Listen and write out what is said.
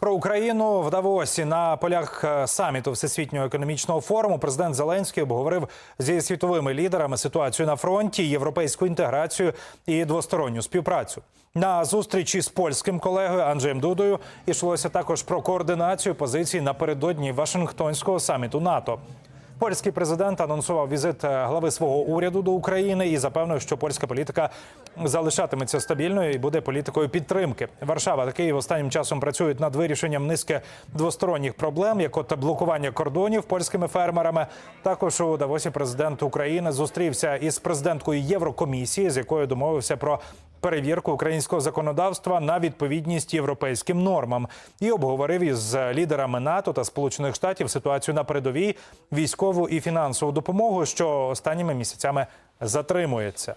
Про Україну в Давосі на полях е, саміту Всесвітнього економічного форуму президент Зеленський обговорив зі світовими лідерами ситуацію на фронті, європейську інтеграцію і двосторонню співпрацю. На зустрічі з польським колегою Анджеєм Дудою йшлося також про координацію позицій напередодні Вашингтонського саміту НАТО. Польський президент анонсував візит е, глави свого уряду до України і запевнив, що польська політика залишатиметься стабільною і буде політикою підтримки. Варшава та Київ останнім часом працюють над вирішенням низки двосторонніх проблем, як от блокування кордонів польськими фермерами. Також у Давосі президент України зустрівся із президенткою Єврокомісії, з якою домовився про перевірку українського законодавства на відповідність європейським нормам і обговорив із лідерами НАТО та Сполучених Штатів ситуацію на передовій, військову і фінансову допомогу, що останніми місяцями затримується.